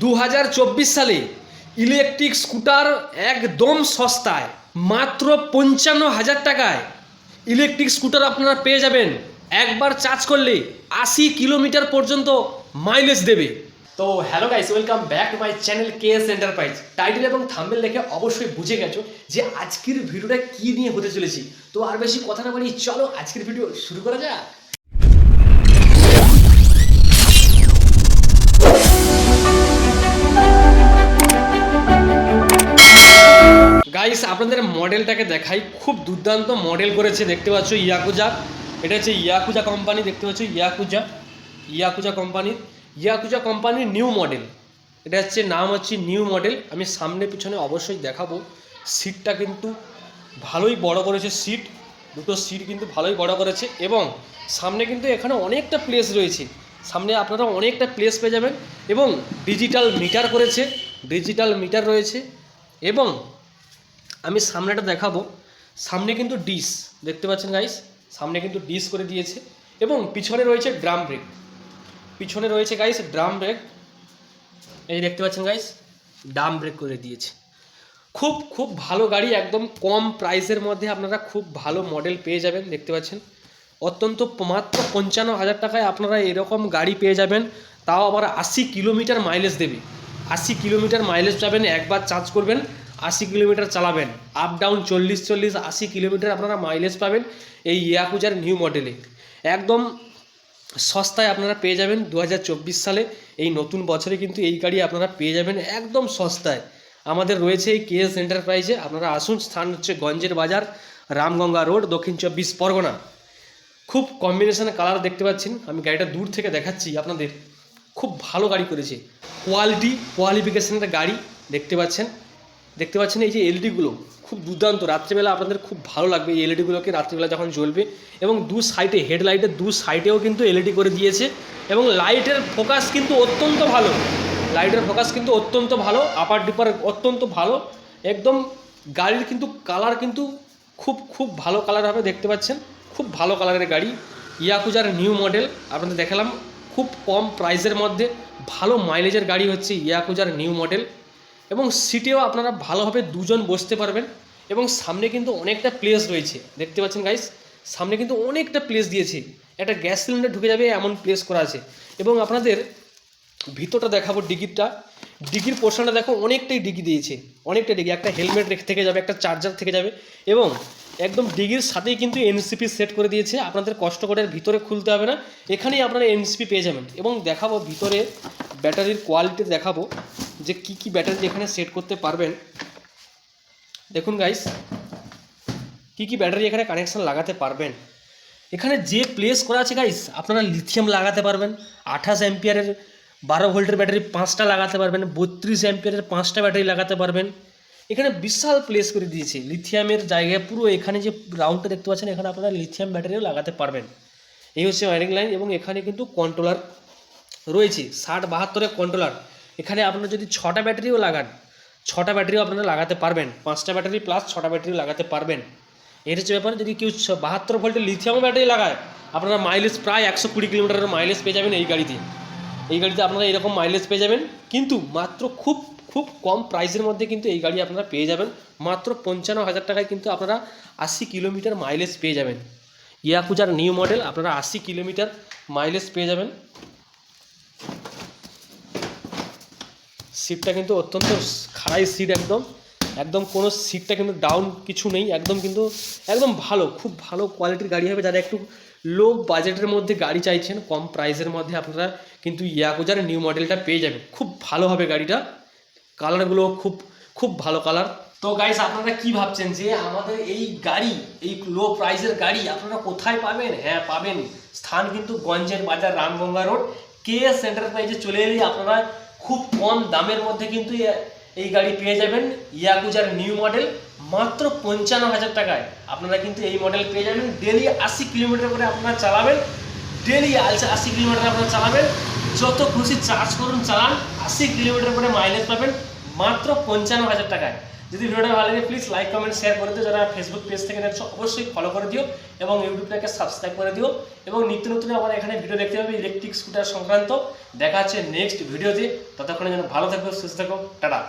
দু হাজার চব্বিশ সালে ইলেকট্রিক স্কুটার একদম সস্তায়, মাত্র পঞ্চান্ন হাজার টাকায়। ইলেকট্রিক স্কুটার আপনারা পেয়ে যাবেন। একবার চার্জ করলে আশি কিলোমিটার পর্যন্ত মাইলেজ দেবে। তো hello guys welcome back to my channel K S Enterprise title এবং থাম্বেল দেখে অবশ্যই বুঝে গেছো যে আজকের ভিডিওটা কি নিয়ে হতে চলেছি। তো আর বেশি কথা না বলি চলো আজকের ভিডিও শুরু করা যাক। গাইস আপনাদের মডেলটাকে দেখাই। খুব দুর্দান্ত মডেল করেছে, দেখতে পাচ্ছ ইয়াকুজা। এটা হচ্ছে ইয়াকুজা কোম্পানি দেখতে পাচ্ছ ইয়াকুজা। ইয়াকুজা কোম্পানির ইয়াকুজা কোম্পানির নিউ মডেল এটা হচ্ছে, নাম হচ্ছে নিউ মডেল আমি সামনে পিছনে অবশ্যই দেখাবো। সিটটা কিন্তু ভালোই বড় করেছে সিট দুটো সিট কিন্তু ভালোই বড় করেছে। এবং সামনে কিন্তু এখানে অনেকটা প্লেস রয়েছে। সামনে আপনারা অনেকটা প্লেস পেয়ে যাবেন। এবং ডিজিটাল মিটার করেছে। ডিজিটাল মিটার রয়েছে। এবং আমি সামনেটা দেখাবো। সামনে কিন্তু ডিস, দেখতে পাচ্ছেন গাইস সামনে কিন্তু ডিস করে দিয়েছে এবং পিছনে রয়েছে ড্রাম ব্রেক। পিছনে রয়েছে গাইস ড্রাম ব্রেক। এই দেখতে পাচ্ছেন গাইস ড্রাম ব্রেক করে দিয়েছে। খুব খুব ভালো গাড়ি, একদম কম প্রাইসের মধ্যে আপনারা খুব ভালো মডেল পেয়ে যাবেন, দেখতে পাচ্ছেন? অত্যন্ত মাত্র পঞ্চান্ন হাজার টাকায় আপনারা এরকম গাড়ি পেয়ে যাবেন। তাও আবার আশি কিলোমিটার মাইলেজ দেবে। আশি কিলোমিটার মাইলেজ যাবেন একবার চার্জ করবেন। আশি কিলোমিটার চালাবেন। আপ ডাউন চল্লিশ চল্লিশ, আশি কিলোমিটার আপনারা মাইলেজ পাবেন এই ইয়াকুজার নিউ মডেলে একদম সস্তায় আপনারা পেয়ে যাবেন দু হাজার চব্বিশ সালে। এই নতুন বছরে কিন্তু এই গাড়ি আপনারা পেয়ে যাবেন একদম সস্তায়। আমাদের রয়েছে এই কেএস এন্টারপ্রাইজে আপনারা আসুন, স্থান হচ্ছে গঞ্জের বাজার, রামগঙ্গা রোড, দক্ষিণ চব্বিশ পরগনা। খুব কম্বিনেশনে কালার দেখতে পাচ্ছেন। আমি গাড়িটা দূর থেকে দেখাচ্ছি আপনাদের। খুব ভালো গাড়ি করেছে। কোয়ালিটি কোয়ালিফিকেশনের গাড়ি দেখতে পাচ্ছেন। দেখতে পাচ্ছেন এই যে এলইডিগুলো খুব দুর্দান্ত। রাত্রিবেলা আপনাদের খুব ভালো লাগবে এই এলইডিগুলোকে রাত্রিবেলা যখন জ্বলবে। এবং দু সাইডে হেডলাইটের দু সাইডেও কিন্তু এলইডি করে দিয়েছে। এবং লাইটের ফোকাস কিন্তু অত্যন্ত ভালো। লাইটের ফোকাস কিন্তু অত্যন্ত ভালো আপার ডিপার অত্যন্ত ভালো। একদম গাড়ির কিন্তু কালার কিন্তু খুব খুব ভালো কালার হবে, দেখতে পাচ্ছেন। খুব ভালো কালারের গাড়ি। ইয়াকুজার নিউ মডেল আপনাদের দেখালাম। খুব কম প্রাইসের মধ্যে ভালো মাইলেজের গাড়ি হচ্ছে ইয়াকুজার নিউ মডেল এবং সিটেও আপনারা ভালোভাবে দুজন বসতে পারবেন এবং সামনে কিন্তু অনেকটা প্লেস রয়েছে। দেখতে পাচ্ছেন গাইস সামনে কিন্তু অনেকটা প্লেস দিয়েছে। একটা গ্যাস সিলিন্ডার ঢুকে যাবে, এমন প্লেস করা আছে। এবং আপনাদের ভিতরটা দেখাবো ডিগিটা ডিগির পোর্শনটা দেখো, অনেকটাই ডিগি দিয়েছে। অনেকটা ডিগি। একটা হেলমেট থেকে যাবে, একটা চার্জার থেকে যাবে এবং একদম ডিগির সাথেই কিন্তু এনসিপি সেট করে দিয়েছে। আপনাদের কষ্ট করে ভিতরে খুলতে হবে না। এখানেই আপনারা এনসিপি পেয়ে যাবেন। এবং দেখাবো ভিতরে ব্যাটারির কোয়ালিটি দেখাবো। যে কি কি ব্যাটারি এখানে সেট করতে পারবেন। দেখুন গাইস কি কি ব্যাটারি এখানে কানেকশন লাগাতে পারবেন। এখানে যে প্লেস করা আছে গাইস আপনারা লিথিয়াম লাগাতে পারবেন, আঠাশ অ্যাম্পিয়ারের বারো ভোল্টের ব্যাটারি পাঁচটা লাগাতে পারবেন, বত্রিশ অ্যাম্পিয়ারের পাঁচটা ব্যাটারি লাগাতে পারবেন। এখানে বিশাল প্লেস করে দিয়েছে লিথিয়ামের জায়গায় পুরো এখানে যে রাউন্ডটা দেখতে পাচ্ছেন, এখানে আপনারা লিথিয়াম ব্যাটারিও লাগাতে পারবেন। এই হচ্ছে ওয়ারিং লাইন এবং এখানে কিন্তু কন্ট্রোলার রয়েছে, ষাট বাহাত্তরের কন্ট্রোলার এখানে আপনারা যদি ছটা ব্যাটারিও লাগান, ছটা ব্যাটারিও আপনারা লাগাতে পারবেন। পাঁচটা ব্যাটারি প্লাস ছটা ব্যাটারি লাগাতে পারবেন। এর হচ্ছে ব্যাপারে, যদি কেউ বাহাত্তর ভোল্টের লিথিয়াম ব্যাটারি লাগায়, আপনারা মাইলেজ প্রায় একশো কুড়ি কিলোমিটারের মাইলেজ পেয়ে যাবেন এই গাড়িতে। এই গাড়িতে আপনারা এরকম মাইলেজ পেয়ে যাবেন। কিন্তু মাত্র খুব খুব কম প্রাইসের মধ্যে কিন্তু এই গাড়ি আপনারা পেয়ে যাবেন। মাত্র পঞ্চান্ন হাজার টাকায় কিন্তু আপনারা আশি কিলোমিটার মাইলেজ পেয়ে যাবেন। ইয়াকুজার নিউ মডেল, আপনারা আশি কিলোমিটার মাইলেজ পেয়ে যাবেন। সিটটা কিন্তু অত্যন্ত খাড়াই সিট একদম। একদম কোনো সিটটা কিন্তু ডাউন কিছু নেই, একদম কিন্তু একদম ভালো, খুব ভালো কোয়ালিটির গাড়ি হবে। যারা একটু লো বাজেটের মধ্যে গাড়ি চাইছেন, কম প্রাইসের মধ্যে আপনারা কিন্তু ইয়াকুজার নিউ মডেলটা পেয়ে যাবেন। খুব ভালো হবে গাড়িটা। কালারগুলো খুব খুব ভালো কালার তো গাইস আপনারা কি ভাবছেন যে আমাদের এই গাড়ি, এই লো প্রাইসের গাড়ি আপনারা কোথায় পাবেন? হ্যাঁ পাবেন স্থান কিন্তু গঞ্জের বাজার রামগঙ্গা রোড কে এস এন্টারপ্রাইজে চলে এলে আপনারা খুব কম দামের মধ্যে কিন্তু এই গাড়ি পেয়ে যাবেন ইয়াকুজার নিউ মডেল মাত্র পঞ্চান্ন হাজার টাকায়। আপনারা কিন্তু এই মডেল পেয়ে যাবেন। ডেলি আশি কিলোমিটার করে আপনারা চালাবেন। ডেলি আশি কিলোমিটার আপনারা চালাবেন। যত খুশি চার্জ করুন, চালান। আশি কিলোমিটার করে মাইলেজ পাবেন মাত্র পঞ্চান্ন হাজার টাকায়। যদি ভিডিওটা ভালো লাগে প্লিজ লাইক কমেন্ট শেয়ার করে দিও। যারা ফেসবুক পেজ থেকে দেখছ, অবশ্যই ফলো করে দিও এবং ইউটিউবটাকে সাবস্ক্রাইব করে দিও। এবং নিত্য নতুন আমার এখানে ভিডিও দেখতে পাবে ইলেকট্রিক স্কুটার সংক্রান্ত। দেখা হচ্ছে নেক্সট ভিডিওতে ততক্ষণে যেন ভালো থাকো, সুস্থ থাকো, টাটা।